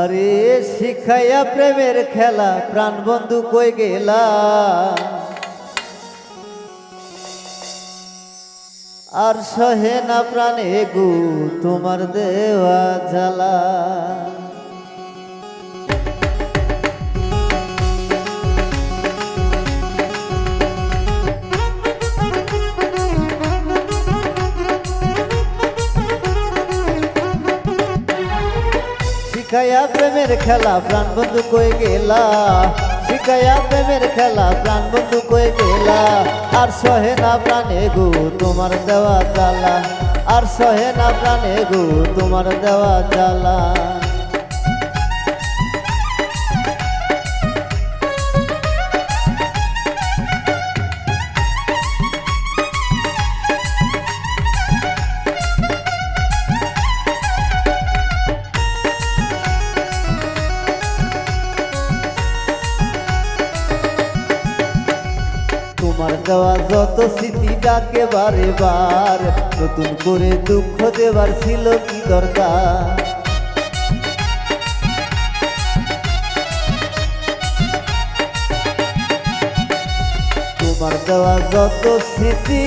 আরে শিখাইয়া প্রেমের খেলা, প্রাণ বন্ধু কই গেলা? আর সহে না প্রাণে গু, তোমার দেওয়া জ্বালা। শিখাইয়া প্রেমের খেলা, প্রাণ বন্ধু কই গেলা? শিখাইয়া প্রেমের খেলা, প্রাণ বন্ধু কই গেলা? আর সহে না প্রাণে গু তোমার দেওয়া জ্বালা। আর সহে না প্রাণে গু তোমার দেওয়া জ্বালা। দেওয়া যত স্মৃতি ডাকে বারে বার, নতুন করে দুঃখ দেবার ছিল কি দরকার? তোমার দেওয়া যত স্মৃতি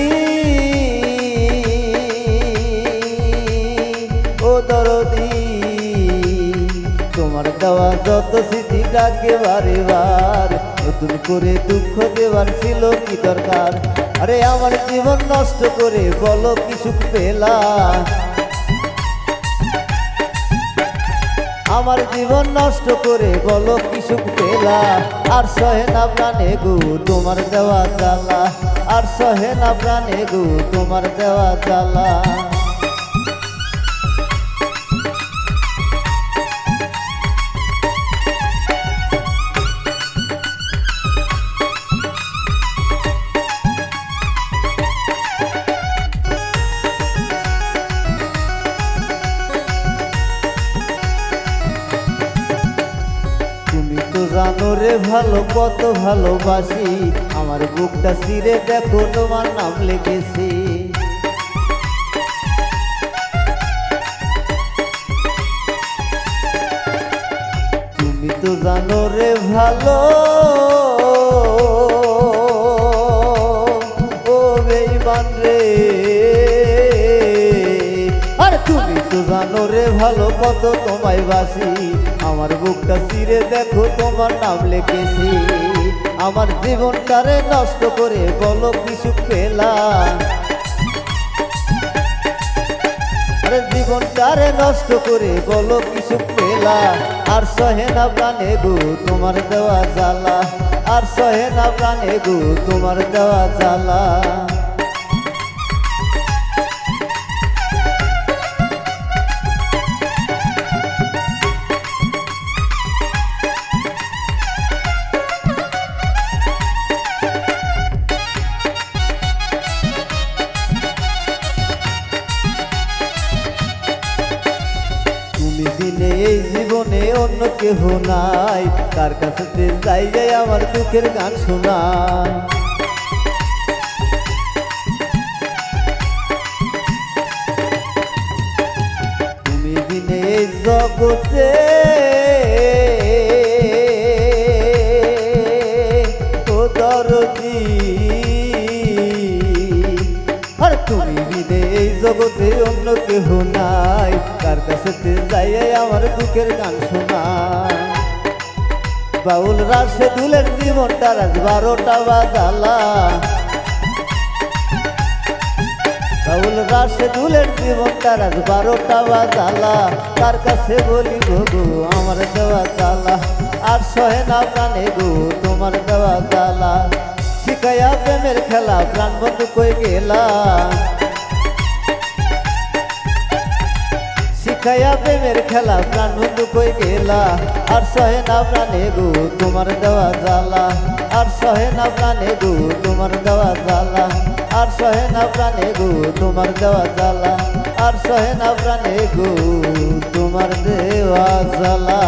তোমার দেওয়া যত স্মৃতি ডাকে বারে বার, নতুন করে দুঃখ দেওয়ার ছিল কি দরকার? আরে আমার জীবন নষ্ট করে বলো কি সুখ পেলা আমার জীবন নষ্ট করে বলো কি সুখ পেলা আর সহে না প্রাণে গু, তোমার দেওয়া জ্বালা। আর সহে না প্রাণে গু, তোমার দেওয়া জ্বালা। তুমি তো জানো রে ভালো, কত ভালোবাসি। আমার বুকটা সিরে দেখো, তোমার নাম লেগেছে। তুমি তো জানো রে ভালো তো জানো রে ভালো কত তোমায় বাসি। আমার বুকটা চিরে দেখো তোমার নাম লিখেছি। আমার জীবনটারে নষ্ট করে বলো কিছু পেলা। আরে জীবনটারে নষ্ট করে বলো কিছু পেলা। আর সহে না প্রাণে গো তোমার দেওয়া জ্বালা। আর সহে না প্রাণে গো তোমার দেওয়া জ্বালা। দিনে এই জীবনে অন্য কেহ নাই। তার কাছে যাই যাই আমার দুঃখের গান শোনা জগতে অন্য কেহ নাই। কার কাছে যাই আমার দুঃখের গান শোনা বাউল রাশে দুলের জীবনটা রাজ বারোটা বাজালা। বাউল রাশে দুলের জীবনটা রাজ বারোটা বাজালা। তার কাছে বলি গো আমার দেওয়া জ্বালা আর সহে না প্রাণে গো, তোমার দেওয়া জ্বালা শিখাইয়া প্রেমের খেলা, প্রাণ বন্ধু কই গেলা? শিখাইয়া প্রেমের খেলা, প্রাণ বন্ধু কই গেলা? আর সহে না প্রাণে গু, তোমার দেওয়া জ্বালা। আর সহে না প্রাণে গু, তোমার দেওয়া জ্বালা। আর সহে না প্রাণে গু, তোমার দেওয়া জ্বালা। আর সহে না প্রাণে গু, তোমার দেওয়া জ্বালা।